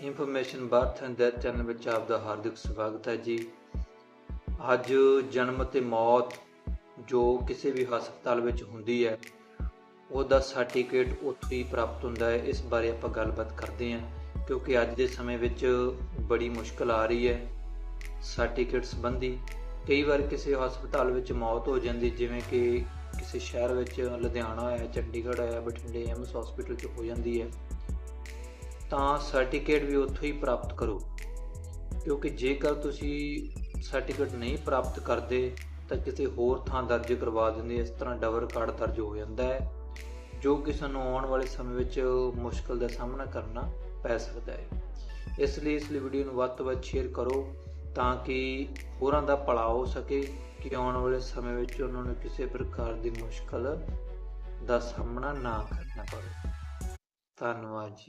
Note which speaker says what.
Speaker 1: Information birth and death channel ਵਿੱਚ ਆਪ ਦਾ ਹਾਰਦਿਕ ਸਵਾਗਤ ਹੈ ਜੀ। ਅੱਜ ਜਨਮ ਤੇ ਮੌਤ ਜੋ ਕਿਸੇ ਵੀ ਹਸਪਤਾਲ ਵਿੱਚ ਹੁੰਦੀ ਹੈ, ਉਹਦਾ ਸਰਟੀਫਿਕੇਟ ਉੱਥੋਂ ਹੀ ਪ੍ਰਾਪਤ ਹੁੰਦਾ ਹੈ। ਇਸ ਬਾਰੇ ਆਪਾਂ ਗੱਲਬਾਤ ਕਰਦੇ ਹਾਂ, ਕਿਉਂਕਿ ਅੱਜ ਦੇ ਸਮੇਂ ਵਿੱਚ ਬੜੀ ਮੁਸ਼ਕਲ ਆ ਰਹੀ ਹੈ ਸਰਟੀਫਿਕੇਟ ਸੰਬੰਧੀ। ਕਈ ਵਾਰ ਕਿਸੇ ਹਸਪਤਾਲ ਵਿੱਚ ਮੌਤ ਹੋ ਜਾਂਦੀ, ਜਿਵੇਂ ਕਿ ਕਿਸੇ ਸ਼ਹਿਰ ਵਿੱਚ ਲੁਧਿਆਣਾ ਹੈ, ਚੰਡੀਗੜ੍ਹ ਹੈ, ਬਠਿੰਡੇ, ਐਮਸ ਹਸਪੀਟਲ 'ਚ ਹੋ ਜਾਂਦੀ ਹੈ। ਤਾਂ ਸਰਟੀਫਿਕੇਟ ਵੀ ਉੱਥੋਂ ਹੀ ਪ੍ਰਾਪਤ ਕਰੋ। ਕਿਉਂਕਿ ਜੇਕਰ ਤੁਸੀਂ ਸਰਟੀਫਿਕੇਟ ਨਹੀਂ ਪ੍ਰਾਪਤ ਕਰਦੇ, ਤਾਂ ਕਿਸੇ ਹੋਰ ਥਾਂ ਦਰਜ ਕਰਵਾ ਦਿੰਦੇ, ਇਸ ਤਰ੍ਹਾਂ ਡਬਲ ਕਾਰਡ ਦਰਜ ਹੋ ਜਾਂਦਾ ਹੈ, ਜੋ ਕਿ ਸਾਨੂੰ ਆਉਣ ਵਾਲੇ ਸਮੇਂ ਵਿੱਚ ਮੁਸ਼ਕਲ ਦਾ ਸਾਹਮਣਾ ਕਰਨਾ ਪੈ ਸਕਦਾ ਹੈ। ਇਸ ਲਈ ਇਸ ਲਈ ਵੀਡੀਓ ਨੂੰ ਵੱਧ ਤੋਂ ਵੱਧ ਸ਼ੇਅਰ ਕਰੋ, ਤਾਂ ਕਿ ਹੋਰਾਂ ਦਾ ਭਲਾ ਹੋ ਸਕੇ ਕਿ ਆਉਣ ਵਾਲੇ ਸਮੇਂ ਵਿੱਚ ਉਹਨਾਂ ਨੂੰ ਕਿਸੇ ਪ੍ਰਕਾਰ ਦੀ ਮੁਸ਼ਕਲ ਦਾ ਸਾਹਮਣਾ ਨਾ ਕਰਨਾ ਪਵੇ। ਧੰਨਵਾਦ ਜੀ।